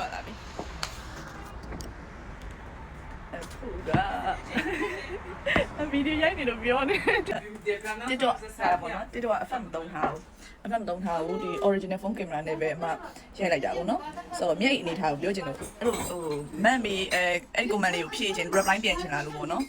ကြွလာပြီအခုကဗီဒီယိုရိုက်နေလို့ပြောနေတစ်တော့ဆက်ပါနော်တစ်တော့အဖက်မသုံးထားဘူးအဖက်မသုံးထားဘူးဒီ original phone camera နဲ့ပဲအမရိုက်လိုက်တာပေါ့နော်ဆိုတော့မျက်ရည်အနေထားကိုပြောချင်လို့အဲ့လိုဟိုမန်မီအဲအဲ့ဒီ comment လေးကိုဖြည့်ချင် reply ပြန်ချင်လာလို့ပေါ့နော်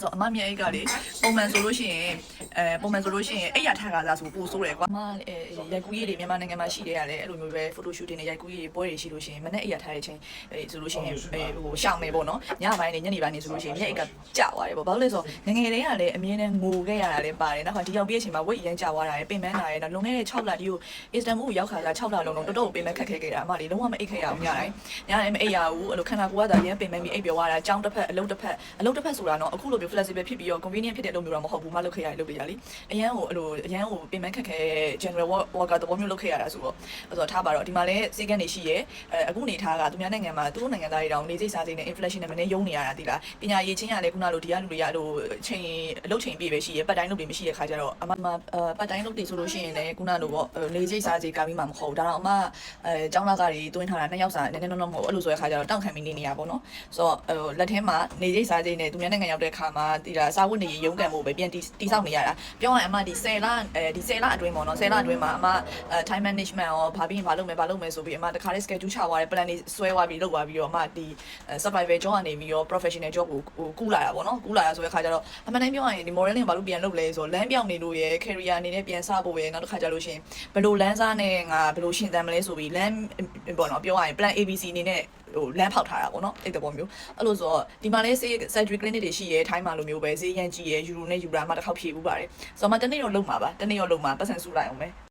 ဆိုတော့အမမျက်ရည်ကလေပုံမှန်ဆိုလို့ရှိရင်အဲပုံမှန်ဆိုလို့ရှိရင်အဲ့ရထားကစားဆိုပို့ဆိုးတယ်ကွာအမအဲ ရိုက်ကူးရည်တွေမြန်မာနိုင်ငံမှာရှိတယ်ရတယ်အဲ့လိုမျိုးပဲ photo shooting နဲ့ရိုက်ကူးရည်ပွဲတွေရှိလို့ရှိရင်မနေ့အဲ့ရထားတဲ့အချိန်အဲဆိုလို့ရှိရင်အဲဟိုရှောင်းနေပေါ့နော်ညပိုင်းနေညနေပိုင်းနေဆိုလို့ရှိရင်မျက်ရည်ကကျသွားတယ်ပေါ့ဘာလို့လဲဆိုတော့ငငယ်လေးကလည်းအမြင်နဲ့ငိုခဲ့ရတာလည်းပါတယ်နောက်ခါဒီရောက်ပြီးအချိန်မှာ weight ရမ်းကျသွားတာလည်းပင်ပန်းလာတယ်နောက်လွန်ခဲ့တဲ့6လဒီကို Istanbul ကိုရောက်ခါက6လလုံးလုံးတော်တော်ပင်ပန်းခက်ခဲခဲ့တာအမလေးလုံးဝမအိတ်ခဲ့ရဘူးညတိုင်းညတိုင်းမအိတ်ရဘူးအဲ့လိုခန္ဓာကိုယ်ကသာရမ်းပင်ပန်းပြီးအိတ်ပြောရတာအကြောင်းတစ်ဖက်အလုပ်တစ်ဖက်အလုပ်တစ်ဖက်ဆိုတာတော့အခုလိုမျိုး flexible ဖြစ်ပြီးတော့ convenient ဖြစ်တဲ့လုပ်မျိုးတော့မဟုတ်ဘူးမလုပ်ခဲ့ရလုပ်ပြရလေအရန်ကိုအဲ့လိုအရန်ကိုပင်ပန်းခက်ခဲ general worker သဘောမျိုးလုပ်ခဲ့ရတာဆိုတော့အဲ့တော့ထားပါတော့ဒီမှာလည်းစေကန်နေရှိရဲအဲအခုနေထားကသူများနိုင်ငံမှာသူတို့နိုင်ငံသားတွေတောင်နေစိတ်စားစိတ်နဲ့ inflation နဲ့မနေယုံနေရတာဒီလားပညာရေးချင်းရလဲခုနလိုဒီကလူတွေကအဲ့လိုချိန်အလုပ်ချိန်ပြည့်ပဲရှိရဲပတ်တိုင်းလုပ်တွေမရှိတဲ့ခါကျတော့အမမပတ်တိုင်းလုပ်တွေဆိုလို့ရှိရင်လည်းခုနလိုပေါ့နေစိတ်စားစိတ်ကပြီးမှမဟုတ်ဒါတော့အမအဲចောင်းလာကတွေတွင်းထားတာနှစ်ယောက်စာနည်းနည်းတော့မဟုတ်အဲ့လိုဆိုတဲ့ခါကျတော့တောင့်ခံပြီးနေနေရပါတော့ဆိုတော့လက်ထဲမှာနေစိတ်စားစိတ်နဲ့သူများနိုင်ငံရောက်တဲ့ခါမှာဒီလားစာဝတ်နေရုံးကန်မှုပဲပြန်တိဆောက်နေရတာပြောရရင်အမဒီ10လအဲဒီ10လအတွင်းပေါ့နော်10လအတွင်းမှာအမ time management ရောဘာပြီးဘာလုပ်မယ်ဘာလုပ်မယ်ဆိုပြီးအမတခါလေး schedule ချသွားတယ် plan တွေဆွဲသွားပြီးလုပ်သွားပြီးတော့အမဒီ survival job ကနေပြီးတော့ professional job ကိုဟိုကူးလာတာပေါ့နော်ကူးလာတာဆိုတဲ့ခါကျတော့အမှန်တမ်းပြောရရင်ဒီ modeling ဘာလို့ပြန်လုပ်လဲဆိုတော့လမ်းပြောင်းနေလို့ရယ် career အနေနဲ့ပြန်စဖို့ရယ်နောက်တစ်ခါကျလို့ရှိရင်ဘယ်လိုလမ်းစားနဲ့ငါဘယ်လိုရှင်သန်မလဲဆိုပြီးလမ်းပေါ့နော်ပြောရရင် plan ABC အနေနဲ့ဟိုလမ်းဖောက်ထားတာပေါ့နော်အဲ့တဘောမျိုးအဲ့လိုဆိုတော့ဒီမှာလဲ surgery clinic တွေရှိရဲထိုင်းမှာလိုမျိုးပဲဈေးရန်ကြီးရဲယူရိုနဲ့ယူရာမှာတစ်ခေါက်ဖြည့်ဘူးပါတယ်ဆိုတော့မှတနေ့တော့လုံမှာပါတနေ့တော့လုံမှာပတ်စံစုလိုက်အောင်ပဲအ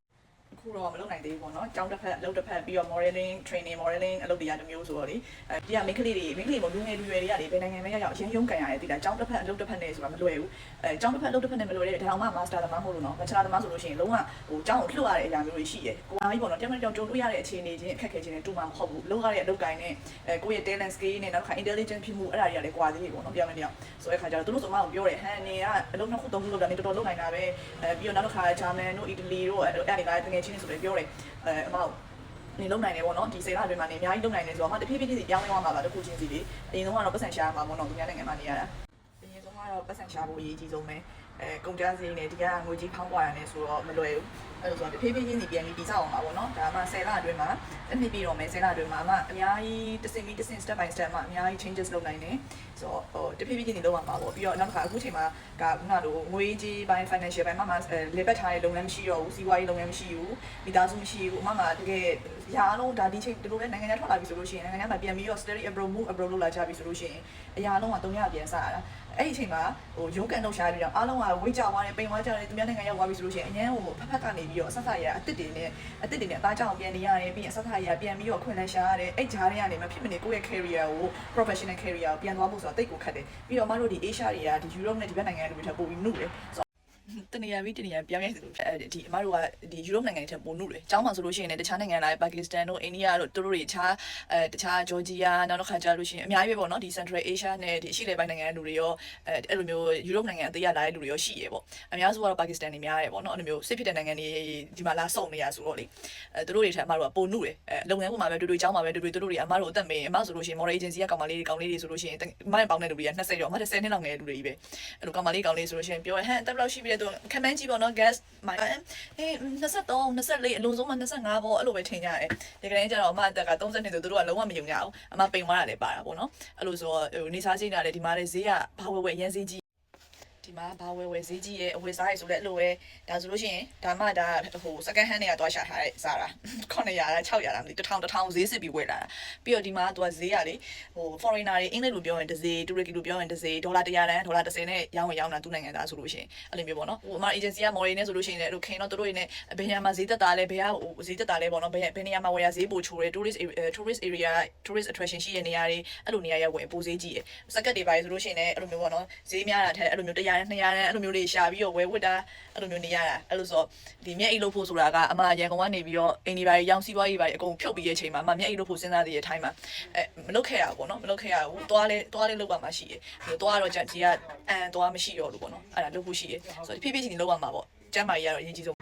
ခုတော့မလုပ်နိုင်သေးဘူးပေါ့နော်ကျောင်းတစ်ဖက်အလုပ်တစ်ဖက်ပြီးတော့ modeling training modeling အလုပ်တွေကတစ်မျိုးဆိုတော့လေအဲဒီကမိန်းကလေးတွေမိန်းကလေးမလူငယ်လူရွယ်တွေကလေဘယ်နိုင်ငံပဲရောက်ရောက်အရင်ရုံးကန်ရတယ်ဒီလားကျောင်းတစ်ဖက်အလုပ်တစ်ဖက်နဲ့ဆိုတာမလွယ်ဘူးအဲကျောင်းတစ်ဖက်အလုပ်တစ်ဖက်နဲ့မလွယ်တဲ့ဒါအောင်မှ master သမားမဟုတ်လို့နော် bachelor သမားဆိုလို့ရှိရင်လုံးဝဟိုကျောင်းကိုလှုပ်ရတဲ့အရာမျိုးတွေရှိတယ်ကိုယ်အားကြီးပေါ့နော်တမန်တောင်ကြုံတွေ့ရတဲ့အခြေအနေချင်းအခက်ခဲချင်းတွေတူမှာမဟုတ်ဘူးလုပ်ရတဲ့အလုပ်ကိုင်းနဲ့အဲကိုယ့်ရဲ့ talent skill နဲ့နောက်တစ်ခါ intelligent ဖြစ်မှုအဲ့ဒါတွေကလည်းကွာသေးတယ်ပေါ့နော်ပြောင်းမပြောင်းဆိုတဲ့ခါကျတော့သူတို့ဆိုမှကိုပြောတယ်ဟန်နေကအလုပ်နှစ်ခုသုံးခုလုပ်တာနေတော်တော်လုပ်နိုင်တာပဲအဲပြီးတော့နောက်တစ်ခါဂျာမန်တို့အီတလီတို့အဲ့ဒါတွေကတကယ်ချင်းနေဆိုပြီးပြောတယ်အဲအမောက်နေလုံနိုင်တယ်ပေါ့နော်ဒီစေရအတွင်းမှာနေအများကြီးလုံနိုင်တယ်ဆိုတော့မှတဖြည်းဖြည်းချင်းစီပြောင်းလဲသွားမှာပါတခုချင်းစီလေအရင်ဆုံးကတော့ပတ်စံရှာမှာပေါ့နော်သူများနိုင်ငံမှာနေရတာအရင်ဆုံးကတော့ပတ်စံရှာဖို့အရေးကြီးဆုံးပဲအဲကုန်ကြမ်းစီနဲ့ဒီကငွေကြီးဖောင်းပွားရတယ်ဆိုတော့မလွယ်ဘူးအဲ့လိုဆိုတော့တဖြည်းဖြည်းချင်းစီပြန်ပြီးတည်ဆောက်အောင်ပါပေါ့နော်ဒါမှ10လအတွင်းမှာတစ်နှစ်ပြီးတော့မယ်10လအတွင်းမှာအမအများကြီးတစ်စင်ပြီးတစ်စင် step by step မှာအများကြီး changes လုပ်နိုင်တယ်ဆိုတော့ဟိုတဖြည်းဖြည်းချင်းစီလုပ်ရမှာပေါ့ပြီးတော့နောက်တစ်ခါအခုချိန်မှာကခုနလိုငွေကြီးပိုင်း financial ပိုင်းမှာမှလေပတ်ထားတဲ့လုပ်ငန်းမရှိတော့ဘူးစီးပွားရေးလုပ်ငန်းမရှိဘူးမိသားစုမရှိဘူးအမမှာတကယ်ရာလုံးဒါဒီချိန်ဒီလိုပဲနိုင်ငံခြားထွက်လာပြီဆိုလို့ရှိရင်နိုင်ငံခြားမှာပြန်ပြီးတော့ study abroad move abroad လုပ်လာကြပြီဆိုလို့ရှိရင်အရာလုံးက300ပြန်စားရတာအဲ့ဒီအချိန်မှာဟိုရုံးကန်တော့ရှားပြီးတော့အားလုံးကဝိတ်ကြသွားတယ်ပိန်သွားကြတယ်သူများနိုင်ငံရောက်သွားပြီဆိုလို့ရှိရင်အရင်ဟိုဖက်ဖက်ကနေပြီးတော့အဆက်ဆက်ရအစ်စ်တွေနဲ့အစ်စ်တွေနဲ့အသားကြောင်ပြန်နေရတယ်ပြီးရင်အဆက်ဆက်ရပြန်ပြီးတော့ခွင့်လန်းရှားရတယ်အဲ့ဂျားတွေကနေမဖြစ်မနေကိုယ့်ရဲ့ career ကို professional career ကိုပြန်သွားဖို့ဆိုတာတိတ်ကိုခက်တယ်ပြီးတော့မတို့ဒီ Asia တွေကဒီ Europe နဲ့ဒီဘက်နိုင်ငံတွေထပ်ပိုပြီးနှုတ်တယ် တနေရာပြီးတနေရာပြောင်းရဲဆိုလို့ဒီအမတို့ကဒီယူရိုနိုင်ငံတွေထက်ပိုနှုတ်တယ်။ကျောင်းမှာဆိုလို့ရှိရင်လည်းတခြားနိုင်ငံတိုင်းပါကစ္စတန်တို့အိန္ဒိယတို့တို့တွေတခြားအဲတခြားဂျော်ဂျီယာနောက်တစ်ခါကြာလို့ရှိရင်အများကြီးပဲပေါ့နော်ဒီ Central Asia နဲ့ဒီအရှေ့လေပိုင်းနိုင်ငံလူတွေရောအဲအဲ့လိုမျိုးယူရိုနိုင်ငံအသေးရလာတဲ့လူတွေရောရှိရေပေါ့။အများစုကတော့ပါကစ္စတန်တွေများတယ်ပေါ့နော်အဲ့လိုမျိုးစစ်ဖြစ်တဲ့နိုင်ငံတွေဒီမှာလာစုံနေရဆိုတော့လေအဲတို့တွေထက်အမတို့ကပိုနှုတ်တယ်။အဲလုပ်ငန်းပေါ်မှာပဲတွေ့တွေ့ကျောင်းမှာပဲတွေ့တွေ့တို့တွေအမတို့အသက်မင်းအမဆိုလို့ရှိရင် model agency ကကောင်မလေးတွေကောင်လေးတွေဆိုလို့ရှိရင်အမနဲ့ပေါင်းတဲ့လူတွေက20ရောအမ10နှစ်လောက်ငယ်တဲ့လူတွေကြီးပဲ။အဲ့လိုကောင်မလေးကောင်လေးဆိုလို့ရှိရင်ပြောဟန်တက်ဘလောက်ရှိပြီတဲ့သူခံမှန်းကြည့်ပေါ့နော် gas မိုင်အေး23 24အလုံးစုံမှ25ပေါ့အဲ့လိုပဲထင်ကြတယ်ဒီကနေ့ကျတော့အမအသက်က32ဆိုသူတို့ကလုံးဝမယုံကြဘူးအမပိန်သွားတာလည်းပါတာပေါ့နော်အဲ့လိုဆိုတော့ဟိုနေစားချင်းတာလည်းဒီမှာလည်းဈေးကဘာဝဲဝဲရန်ဈေးကြီး ဒီမှာဘာဝဲဝဲဈေးကြီးရဲ့အဝယ်စားရဆိုလည်းအဲ့လိုပဲဒါဆိုလို့ရှိရင်ဒါမှဒါဟို second hand တွေကသွားရှာထားတဲ့စားတာ900လား600လားမသိ1000 1000ဈေးစစ်ပြီးဝယ်လာတာပြီးတော့ဒီမှာသူကဈေးရလေဟို foreigner တွေအင်္ဂလိပ်လိုပြောရင်တစ်ဈေးတူရကီလိုပြောရင်တစ်ဈေးဒေါ်လာ100တန်းဒေါ်လာ30နဲ့ရောင်းဝင်ရောင်းတာသူ့နိုင်ငံသားဆိုလို့ရှိရင်အဲ့လိုမျိုးပေါ့နော်ဟိုအမ agency က model နဲ့ဆိုလို့ရှိရင်လည်းအဲ့လိုခင်တော့တို့တွေနဲ့ဘယ်နေရာမှာဈေးသက်တာလဲဘယ်ကဟိုဈေးသက်တာလဲပေါ့နော်ဘယ်ဘယ်နေရာမှာဝယ်ရဈေးပိုချိုးတယ် tourist tourist area tourist attraction ရှိတဲ့နေရာတွေအဲ့လိုနေရာရောက်ဝင်ပိုဈေးကြီးတယ်စက်ကတ်တွေပါဆိုလို့ရှိရင်လည်းအဲ့လိုမျိုးပေါ့နော်ဈေးများတာထက်အဲ့လိုမျိုး100နဲ့200နဲ့အဲ့လိုမျိုးလေးရှာပြီးတော့ဝယ်ဝတ်တာအဲ့လိုမျိုးနေရတာအဲ့လိုဆိုဒီမျက်အိတ်လို့ဖို့ဆိုတာကအမရန်ကုန်ကနေပြီးတော့အင်ဒီပါရီရောင်းစီးပွားရေးပါအကုန်ဖြုတ်ပြီးရဲ့ချိန်မှာအမမျက်အိတ်လို့ဖို့စဉ်းစားသေးတဲ့ time မှာအဲမလုပ်ခဲ့ရဘူးပေါ့နော်မလုပ်ခဲ့ရဘူးသွားလဲသွားလဲလုပ်ပါမှရှိတယ်သွားတော့ကြကြီးကအန်သွားမရှိတော့လို့ပေါ့နော်အဲ့ဒါလုပ်ဖို့ရှိတယ်ဆိုတော့ဖြည်းဖြည်းချင်းလုပ်ရမှာပေါ့ကျမ်းမာရေးကတော့အရင်ကြီးဆုံး